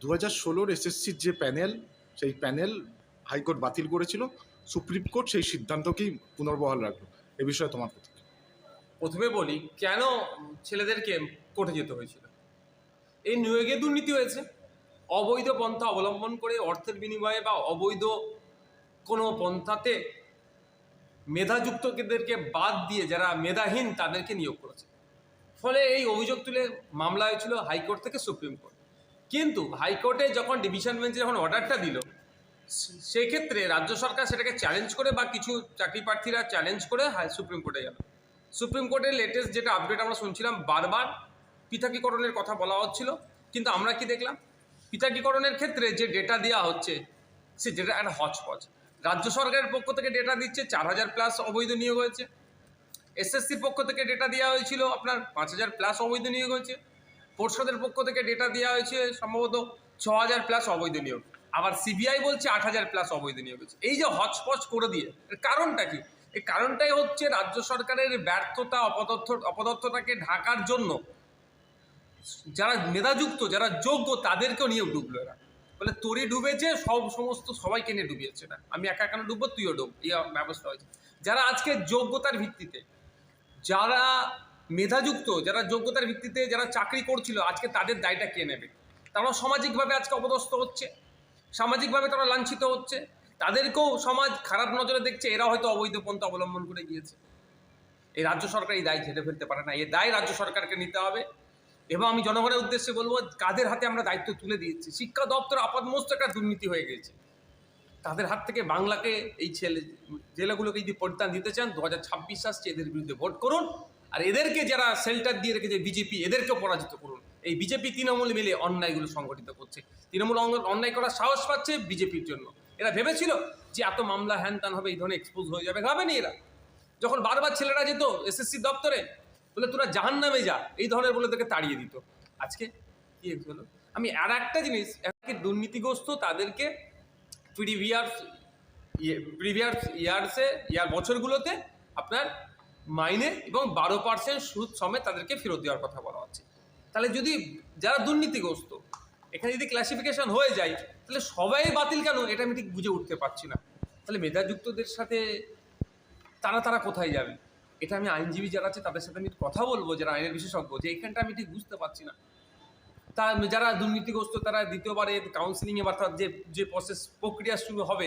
দু হাজার ষোলোর এসএসসির যে প্যানেল, সেই প্যানেল হাইকোর্ট বাতিল করেছিল। সুপ্রিম কোর্ট সেই সিদ্ধান্তকেই পুনর্বহাল রাখল। এ বিষয়ে তোমার কথা প্রথমে বলি, কেন ছেলেদেরকে কোর্টে যেতে হয়েছিল? এই নিয়োগে দুর্নীতি হয়েছে। অবৈধ পন্থা অবলম্বন করে অর্থের বিনিময়ে বা অবৈধ কোনো পন্থাতে মেধাযুক্তদেরকে বাদ দিয়ে যারা মেধাহীন তাদেরকে নিয়োগ করেছে। ফলে এই অভিযোগ তুলে মামলা হয়েছিল হাইকোর্ট থেকে সুপ্রিম কোর্ট। কিন্তু হাইকোর্টে যখন ডিভিশন বেঞ্চে যখন অর্ডারটা দিল, সেক্ষেত্রে রাজ্য সরকার সেটাকে চ্যালেঞ্জ করে বা কিছু চাকরি প্রার্থীরা চ্যালেঞ্জ করে সুপ্রিম কোর্টে গেল। সুপ্রিম কোর্টের লেটেস্ট যেটা আপডেট আমরা শুনছিলাম, বারবার পৃথকীকরণের কথা বলা হচ্ছিল। কিন্তু আমরা কি দেখলাম? পৃথকীকরণের ক্ষেত্রে যে ডেটা দেওয়া হচ্ছে, সে ডেটা একটা হচপচ রাজ্য সরকারের পক্ষ থেকে ডেটা দিচ্ছে চার হাজার প্লাস অবৈধ নিয়োগ হয়েছে। এসএসসির পক্ষ থেকে ডেটা দেওয়া হয়েছিল আপনার পাঁচ হাজার প্লাস অবৈধ নিয়োগ হয়েছে। পর্ষদের পক্ষ থেকে ডেটা দেওয়া হয়েছে, সম্ভবত ছ হাজার প্লাস অবৈধ নিয়োগ আবার সিবিআই বলছে আট হাজার প্লাস অবৈধ নিয়োগ হয়েছে এই যে হচপচ করে দিয়ে, এর কারণটা কি? এই কারণটাই হচ্ছে রাজ্য সরকারের ব্যর্থতা, অপদর্থ, অপদর্থতাকে ঢাকার জন্য যারা মেধাযুক্ত, যারা যোগ্য, তাদেরকেও নিয়ে ডুবলো এরা। বলে তোরই ডুবেছে, সব সমস্ত সবাইকে নিয়ে ডুবিয়েছে না আমি একা একা ডুববো? তুইও ডুব। এই ব্যবস্থা হয়েছে। যারা আজকে যোগ্যতার ভিত্তিতে, যারা মেধাযুক্ত, যারা যোগ্যতার ভিত্তিতে যারা চাকরি করছিল, আজকে তাদের দায়টা কে নেবে? তারা সামাজিকভাবে আজকে অপদস্থ হচ্ছে। সামাজিকভাবে তারা লাঞ্ছিত হচ্ছে। তাদেরকেও সমাজ খারাপ নজরে দেখছে, এরা হয়তো অবৈধ পন্থা অবলম্বন করে গিয়েছে। এই রাজ্য সরকার এই দায় ঝেড়ে ফেলতে পারে না। এই দায় রাজ্য সরকারকে নিতে হবে। এবং আমি জনগণের উদ্দেশ্যে বলব, কাদের হাতে আমরা দায়িত্ব তুলে দিয়েছি? শিক্ষা দপ্তর আপাতমস্ত একটা দুর্নীতি হয়ে গেছে তাদের হাত থেকে বাংলাকে এই ছেলে জেলাগুলোকে যদি পরিত্রাণ দিতে চান, দু হাজার ছাব্বিশ আসছে, এদের বিরুদ্ধে ভোট করুন। আর এদেরকে যারা শেল্টার দিয়ে রেখেছে বিজেপি এদেরকেও পরাজিত করুন। এই বিজেপি তৃণমূল মিলে অন্যায়গুলো সংগঠিত করছে। তৃণমূল অন্যায় করার সাহস পাচ্ছে বিজেপির জন্য। এরা ভেবেছিল যে এত মামলা হ্যান ত্যান হবে, এই ধরনের এক্সপোজ হয়ে যাবে। ভাবেনি এরা। যখন বারবার ছেলেরা যেত এসএসসি দপ্তরে, বলে তোরা জাহান নামে যা, এই ধরনের বলে তোকে তাড়িয়ে দিত। আজকে কি হলো? আমি আর একটা জিনিস দুর্নীতিগ্রস্ত? তাদেরকে প্রিভিয়াস প্রিভিয়াস ইয়ার্সে ইয়ার বছরগুলোতে আপনার মাইনে এবং বারো পার্সেন্ট সুদ সমেত তাদেরকে ফেরত দেওয়ার কথা বলা হচ্ছে। তাহলে যদি যারা দুর্নীতিগ্রস্ত, এখানে যদি ক্লাসিফিকেশন হয়ে যায়, তাহলে সবাই বাতিল কেন? এটা আমি ঠিক বুঝে উঠতে পারছি না। তাহলে মেধাযুক্তদের সাথে তারা তারা কোথায় যাবে? এটা আমি আইনজীবী যারা আছে, তাদের সাথে আমি কথা বলব, যারা আইনের বিশেষজ্ঞ যে এখানটা আমি ঠিক বুঝতে পারছি না। তা যারা দুর্নীতিগ্রস্ত, তারা দ্বিতীয়বারে কাউন্সিলিংয়ে বা তার যে যে প্রসেস প্রক্রিয়া শুরু হবে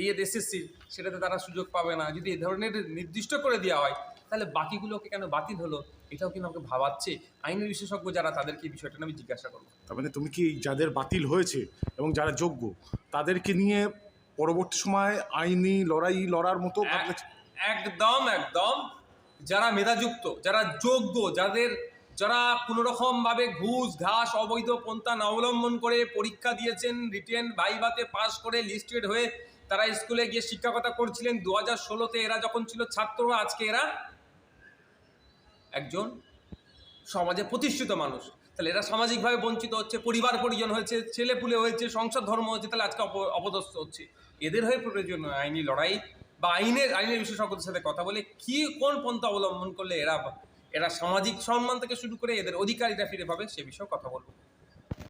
এই এসএসসি সেটাতে তারা সুযোগ পাবে না। যদি এই ধরনের নির্দিষ্ট করে দেওয়া হয় তাহলে বাকিগুলোকে কেন বাতিল হলো? এটাও কিন্তু আমাকে ভাবাচ্ছে। আইনের বিশেষজ্ঞ যারা তাদেরকে এই বিষয়টা নিয়ে আমি জিজ্ঞাসা করব। তার মানে তুমি কি যাদের বাতিল হয়েছে এবং যারা যোগ্য তাদেরকে নিয়ে পরবর্তী সময় আইনি লড়াই লড়ার মতো একদম একদম। যারা মেধাযুক্ত যারা যোগ্য যাদের যারা কোনোরকমভাবে রকম ভাবে ঘুষ ঘাস অবৈধ পন্থা অবলম্বন করে পরীক্ষা দিয়েছেন রিটেন ভাইভাতে পাস করে লিস্টেড হয়ে তারা স্কুলে গিয়ে শিক্ষকতা করছিলেন। দু হাজার ষোলোতে এরা যখন ছিল ছাত্র, আজকে এরা একজন সমাজে প্রতিষ্ঠিত মানুষ। তাহলে এরা সামাজিকভাবে বঞ্চিত হচ্ছে, পরিবার পরিজন হয়েছে ছেলে পুলে হয়েছে সংসার ধর্ম হয়েছে, তাহলে আজকে অপ- অপদস্থ হচ্ছে। এদের হয়ে প্রয়োজন আইনি লড়াই বা আইনের আইনের বিশেষজ্ঞদের সাথে কথা বলে কি, কোন পন্থা অবলম্বন করলে এরা এরা সামাজিক সম্মান থেকে শুরু করে এদের অধিকারীরা ফিরে পাবে, সে বিষয়ে কথা বলব।